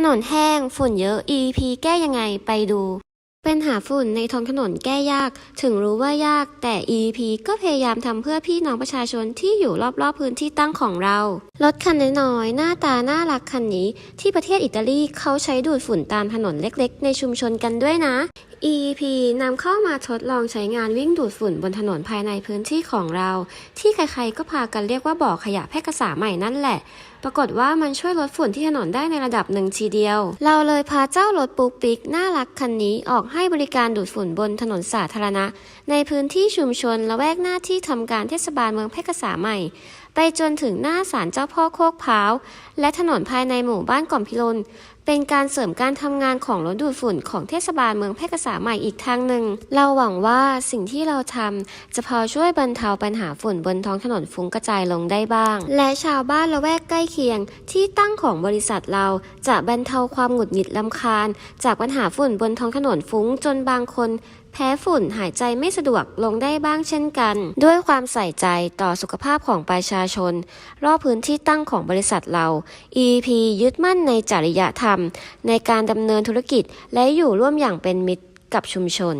ถนนแห้ง ฝุ่นเยอะ EP แก้ยังไงไปดูปัญหาฝุ่นในท้องถนนแก้ยาก ถึงรู้ว่ายาก แต่ EP ก็พยายามทำเพื่อพี่น้องประชาชนที่อยู่รอบๆพื้นที่ตั้งของเรา รถคันน้อยๆ หน้าตาน่ารักคันนี้ ที่ประเทศอิตาลีเขาใช้ดูดฝุ่นตามถนนเล็กๆ ในชุมชนกันด้วยนะ EEP นำเข้ามาทดลองใช้งานวิ่งดูดฝุ่นบนถนนภายในพื้นที่ของเรา ที่ใครๆก็พากันเรียกว่าบ่อขยะแพร่กษาใหม่นั่นแหละ ปรากฏว่ามันช่วยลดฝุ่นที่ถนนได้ในระดับหนึ่งทีเดียว เราเลยพาเจ้ารถปุ๊กปิ๊กน่ารักคันนี้ออกให้บริการดูดฝุ่นบนถนนสาธารณะ ในพื้นที่ชุมชนละแวกหน้าที่ทำการเทศบาลเมืองเพชร่กษาใหม่ ไปจนถึงหน้าศาลเจ้าพ่อโคกพร้าว และถนนภายในหมู่บ้านก่อมพิรนเป็นการเสริมการทำงานของรถดูดฝุ่นของเทศบาลเมืองแพร่กษาใหม่อีกทางหนึ่ง เราหวังว่าสิ่งที่เราทำจะพอช่วยบรรเทาปัญหาฝุ่นบนท้องถนนฟุ้งกระจายลงได้บ้าง และชาวบ้านละแวกใกล้เคียง ที่ตั้งของบริษัทเราจะบรรเทาความหงุดหงิดลำคาญ จากปัญหาฝุ่นบนท้องถนนฟุ้งจนบางคน แพ้ฝุ่นหายใจไม่สะดวกลงได้บ้างเช่นกัน ด้วยความใส่ใจต่อสุขภาพของประชาชน รอบพื้นที่ตั้งของบริษัทเรา EP ยึดมั่นในจริยธรรม ในการดำเนินธุรกิจและอยู่ร่วมอย่างเป็นมิตรกับชุมชน